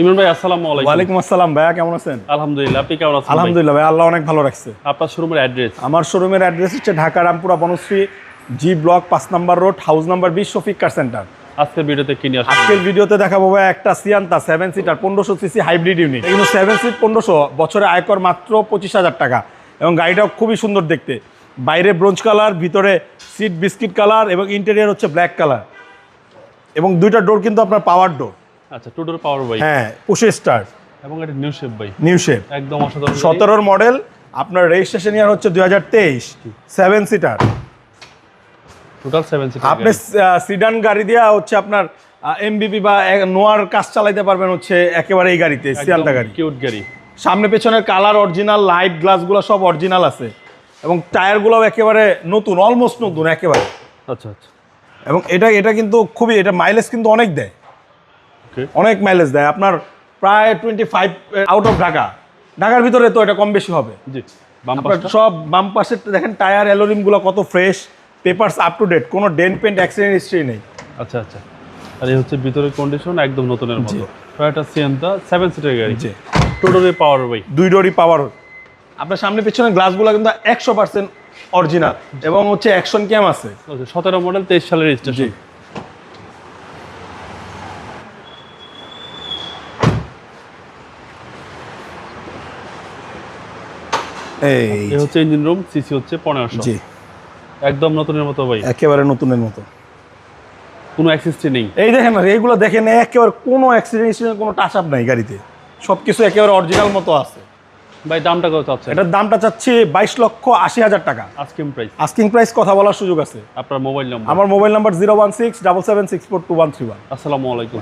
ইমরান ভাই আসসালামু আলাইকুম। ওয়ালাইকুম আসসালাম ভাইয়া কেমন আছেন? আলহামদুলিল্লাহ আপনি কেমন আছেন আলহামদুলিল্লাহ ভাই আল্লাহ অনেক ভালো রাখছে। আপনার শোরুমের অ্যাড্রেস আমার শোরুমের অ্যাড্রেস হচ্ছে ঢাকা রামপুরা বনশ্রী জি ব্লক পাঁচ নাম্বার রোড হাউস নাম্বার বিশ শফিক কার সেন্টার। আজকের ভিডিওতে কি নিয়ে আজকের ভিডিওতে দেখাবো ভাই একটা সিয়ান্তা সেভেন সিটার পনেরোশো সিসি হাইব্রিড ইউনিট কিন্তু সেভেন সিট পনেরোশো বছরে আয়কর মাত্র পঁচিশ হাজার টাকা। এবং গাড়িটাও খুবই সুন্দর দেখতে। বাইরে ব্রোঞ্জ কালার ভিতরে সিট বিস্কিট কালার এবং ইন্টেরিয়ার হচ্ছে ব্ল্যাক কালার। এবং দুইটা ডোর কিন্তু আপনার পাওয়ার ডোর আচ্ছা টুডোর পাওয়ার ভাই হ্যাঁ পুষে স্টার এবং এটা নিউ শেপ ভাই নিউ শেপ একদম অসাধারণ। সতেরোর মডেল আপনার রেজিস্ট্রেশন ইয়ার হচ্ছে দুই হাজার তেইশ। Seven seater total seven seat আপনি সিডান গাড়ি দিয়ে হচ্ছে আপনার এমবিপি বা নোয়ার কাজ চালাইতে পারবেন হচ্ছে একেবারে এই গাড়িতে সিয়ান্তা গাড়ি। কিউট গাড়ি। সামনে পেছনের কালার অরিজিনাল লাইট গ্লাসগুলো সব অরিজিনাল আছে। এবং টায়ারগুলোও একেবারে নতুন অলমোস্ট নতুন একেবারে। আচ্ছা আচ্ছা। এবং এটা এটা কিন্তু খুবই এটা মাইলেজ কিন্তু অনেক দেয়। অনেক মাইলেজ দেয়। আপনার প্রায় twenty five out of Dhaka. ঢাকার ভিতরে তো এটা কম বেশি হবে। জি সব বাম পাশের দেখেন টায়ার অ্যালোরিমগুলো কত fresh papers up to date কোনো ডেন্ট পেন্ট অ্যাক্সিডেন্ট হিস্ট্রি নেই। আচ্ছা আচ্ছা। আর এই হচ্ছে ভিতরের কন্ডিশন একদম নতুনের মতো। টয়োটা সিয়েন্তা সেভেন সিটের গাড়ি। জি। টুডোরে পাওয়ার ভাই দুই ডোরি পাওয়ার আপনার সামনে পিছনে গ্লাসগুলো কিন্তু একশো পার্সেন্ট অরিজিনাল এবং হচ্ছে অ্যাকশন ক্যাম আছে। সতেরো মডেল তেইশ সালের রেজিস্ট্রেশন এই হচ্ছে ইঞ্জিন রুম সিসি হচ্ছে পনেরোশো। জি। একদম নতুনের মতো ভাই একেবারে নতুনের মতো। কোনো অ্যাক্সিসটি নেই। এই দেখেন না এইগুলো দেখেন একেবারে কোনো অ্যাক্সিডেন্ট কোনো টাচ আপ নাই গাড়িতে। সব কিছু একেবারে অরিজিনাল মতো আছে। ভাই দামটা কত চাচ্ছেন? এটার দামটা চাচ্ছি বাইশ লক্ষ আশি হাজার টাকা। আজকিম প্রাইস আস্কিং প্রাইস কথা বলার সুযোগ আছে। আপনার মোবাইল নম্বর আমার mobile number zero one six double seven six four two one three one আসসালামু আলাইকুম।